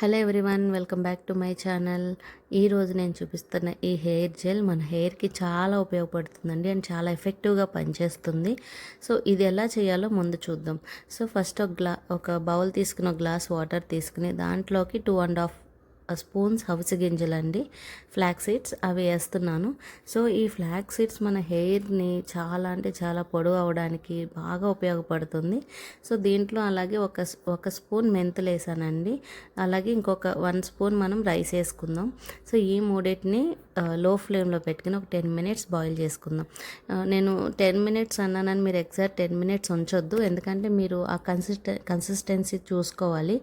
Hello everyone welcome back to my channel. ఈరోజు నేను చూపిస్తున్న ఈ హెయిర్ జెల్ మన హెయిర్కి చాలా ఉపయోగపడుతుందండి అండ్ చాలా ఎఫెక్టివ్గా పనిచేస్తుంది. సో ఇది ఎలా చేయాలో ముందు చూద్దాం. సో ఫస్ట్ ఒక గ్లా ఒక బౌల్ తీసుకుని ఒక గ్లాస్ వాటర్ తీసుకుని దాంట్లోకి టూ అండ్ హాఫ్ స్పూన్స్ హౌస్ గింజలండి ఫ్లాక్ సీడ్స్ అవి వేస్తున్నాను. సో ఈ ఫ్లాక్ సీడ్స్ మన హెయిర్ని చాలా అంటే చాలా పొడవు అవడానికి బాగా ఉపయోగపడుతుంది. సో దీంట్లో అలాగే ఒక ఒక స్పూన్ మెంతులు వేసానండి. అలాగే ఇంకొక వన్ స్పూన్ మనం రైస్ వేసుకుందాం. సో ఈ మూడింటిని లో ఫ్లేమ్లో పెట్టుకుని ఒక టెన్ మినిట్స్ బాయిల్ చేసుకుందాం. నేను టెన్ మినిట్స్ అన్నానని మీరు ఎగ్జాక్ట్ టెన్ మినిట్స్ ఉంచొద్దు. ఎందుకంటే మీరు ఆ కన్సిస్టె కన్సిస్టెన్సీ చూసుకోవాలి.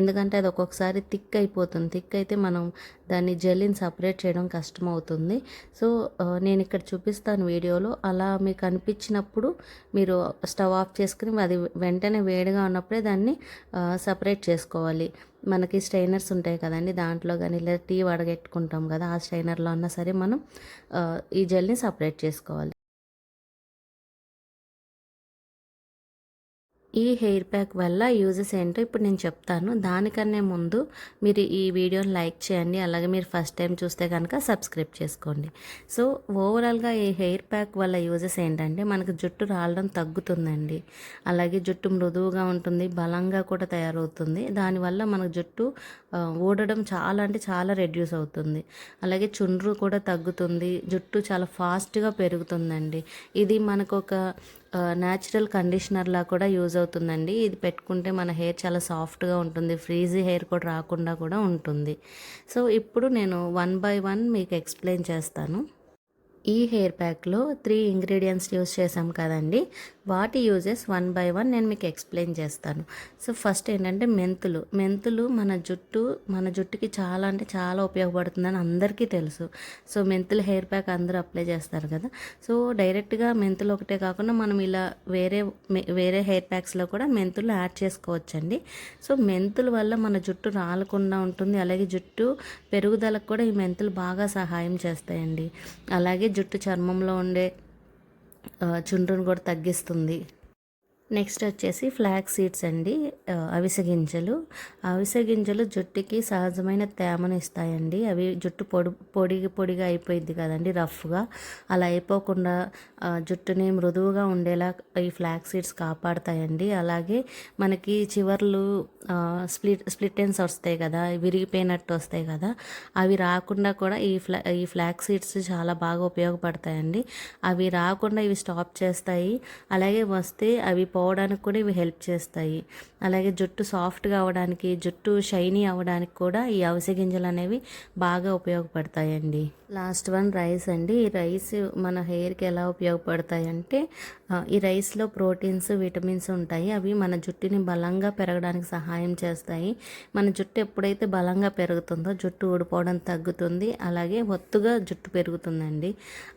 ఎందుకంటే అది ఒక్కొక్కసారి థిక్ అయిపోతుంది. థిక్ అయితే మనం దాన్ని జెల్లిని సపరేట్ చేయడం కష్టం అవుతుంది సో నేను ఇక్కడ చూపిస్తాను వీడియోలో. అలా మీకు అనిపించినప్పుడు మీరు స్టవ్ ఆఫ్ చేసుకుని అది వెంటనే వేడిగా ఉన్నప్పుడే దాన్ని సపరేట్ చేసుకోవాలి. మనకి స్ట్రైనర్స్ ఉంటాయి కదండి దాంట్లో కానీ లేదా టీ వడగెట్టుకుంటాం కదా ఆ స్ట్రైనర్లో అన్నా సరే మనం ఈ జెల్ని సపరేట్ చేసుకోవాలి. ఈ హెయిర్ ప్యాక్ వల్ల యూజెస్ ఏంటో ఇప్పుడు నేను చెప్తాను. దానికన్నా ముందు మీరు ఈ వీడియోని లైక్ చేయండి. అలాగే మీరు ఫస్ట్ టైం చూస్తే కనుక సబ్స్క్రైబ్ చేసుకోండి. సో ఓవరాల్గా ఈ హెయిర్ ప్యాక్ వల్ల యూజెస్ ఏంటంటే మనకు జుట్టు రాలడం తగ్గుతుందండి. అలాగే జుట్టు మృదువుగా ఉంటుంది బలంగా కూడా తయారవుతుంది. దానివల్ల మనకు జుట్టు ఊడడం చాలా అంటే చాలా రెడ్యూస్ అవుతుంది. అలాగే చుండ్రు కూడా తగ్గుతుంది. జుట్టు చాలా ఫాస్ట్గా పెరుగుతుందండి. ఇది మనకు ఒక న్యాచురల్ కండిషనర్లా కూడా యూజ్ అవుతుందండి. ఇది పెట్టుకుంటే మన హెయిర్ చాలా సాఫ్ట్గా ఉంటుంది. ఫ్రీజీ హెయిర్ కూడా రాకుండా కూడా ఉంటుంది. సో ఇప్పుడు నేను వన్ బై వన్ మీకు ఎక్స్ప్లెయిన్ చేస్తాను. ఈ హెయిర్ ప్యాక్లో త్రీ ఇంగ్రీడియంట్స్ యూస్ చేసాం కదండి. వాటి యూజెస్ వన్ బై వన్ నేను మీకు ఎక్స్ప్లెయిన్ చేస్తాను. సో ఫస్ట్ ఏంటంటే మెంతులు. మెంతులు మన జుట్టు మన జుట్టుకి చాలా అంటే చాలా ఉపయోగపడుతుందని అందరికీ తెలుసు. సో మెంతులు హెయిర్ ప్యాక్ అందరూ అప్లై చేస్తారు కదా. సో డైరెక్ట్గా మెంతులు ఒకటే కాకుండా మనం ఇలా వేరే వేరే హెయిర్ ప్యాక్స్లో కూడా మెంతులు యాడ్ చేసుకోవచ్చండి. సో మెంతుల వల్ల మన జుట్టు రాలకుండా ఉంటుంది. అలాగే జుట్టు పెరుగుదలకు కూడా ఈ మెంతులు బాగా సహాయం చేస్తాయండి. అలాగే జుట్టు చర్మంలో ఉండే చుండ్రును కూడా తగ్గిస్తుంది. నెక్స్ట్ వచ్చేసి ఫ్లాక్స్ సీడ్స్ అండి అవిసె గింజలు. అవిసె గింజలు జుట్టుకి సహజమైన తేమను ఇస్తాయండి. అవి జుట్టు పొడి పొడి పొడిగా అయిపోయింది కదండి రఫ్గా. అలా అయిపోకుండా జుట్టుని మృదువుగా ఉండేలా ఈ ఫ్లాక్స్ సీడ్స్ కాపాడతాయండి. అలాగే మనకి చివర్లు స్ప్లిట్ స్ప్లిటెన్స్ వస్తాయి కదా విరిగిపోయినట్టు వస్తాయి కదా అవి రాకుండా కూడా ఈ ఫ్లా ఈ ఫ్లాక్స్ సీడ్స్ చాలా బాగా ఉపయోగపడతాయండి. అవి రాకుండా ఇవి స్టాప్ చేస్తాయి. అలాగే వస్తే అవి పోవడానికి కూడా ఇవి హెల్ప్ చేస్తాయి. అలాగే జుట్టు సాఫ్ట్గా అవ్వడానికి జుట్టు షైనీ అవ్వడానికి కూడా ఈ అవిసె గింజలు అనేవి బాగా ఉపయోగపడతాయండి. లాస్ట్ వన్ రైస్ అండి. ఈ రైస్ మన హెయిర్కి ఎలా ఉపయోగపడతాయి అంటే ఈ రైస్లో ప్రోటీన్స్ విటమిన్స్ ఉంటాయి. అవి మన జుట్టుని బలంగా పెరగడానికి సహాయం చేస్తాయి. మన జుట్టు ఎప్పుడైతే బలంగా పెరుగుతుందో జుట్టు ఊడిపోవడం తగ్గుతుంది. అలాగే ఒత్తుగా జుట్టు పెరుగుతుందండి.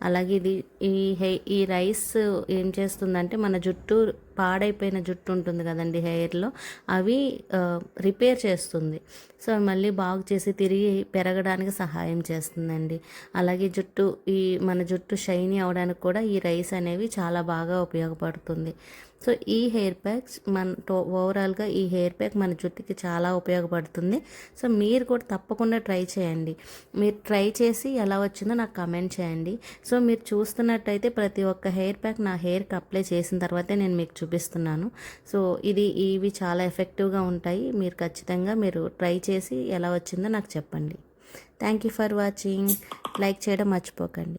అలాగే ఇది ఈ హె ఈ రైస్ ఏం చేస్తుందంటే మన జుట్టు పాడైపోయిన జుట్టు ఉంటుంది కదండి హెయిర్లో అవి రిపేర్ చేస్తుంది. సో మళ్ళీ బాగు చేసి తిరిగి పెరగడానికి సహాయం చేస్తుందండి. అలాగే జుట్టు ఈ మన జుట్టు షైనీ అవడానికి కూడా ఈ రైస్ అనేవి చాలా బాగా ఉపయోగపడుతుంది. సో ఈ హెయిర్ ప్యాక్స్ మన ఓవరాల్గా ఈ హెయిర్ ప్యాక్ మన జుట్టుకి చాలా ఉపయోగపడుతుంది. సో మీరు కూడా తప్పకుండా ట్రై చేయండి. మీరు ట్రై చేసి ఎలా వచ్చిందో నాకు కమెంట్ చేయండి. సో మీరు చూస్తున్నట్టయితే ప్రతి ఒక్క హెయిర్ ప్యాక్ నా హెయిర్కి అప్లై చేసిన తర్వాతే నేను మీకు చూపిస్తున్నాను. సో ఇది ఇవి చాలా ఎఫెక్టివ్గా ఉంటాయి. మీరు ఖచ్చితంగా మీరు ట్రై చేసి ఎలా వచ్చిందో నాకు చెప్పండి. Thank you for watching like చేయడం మర్చిపోకండి.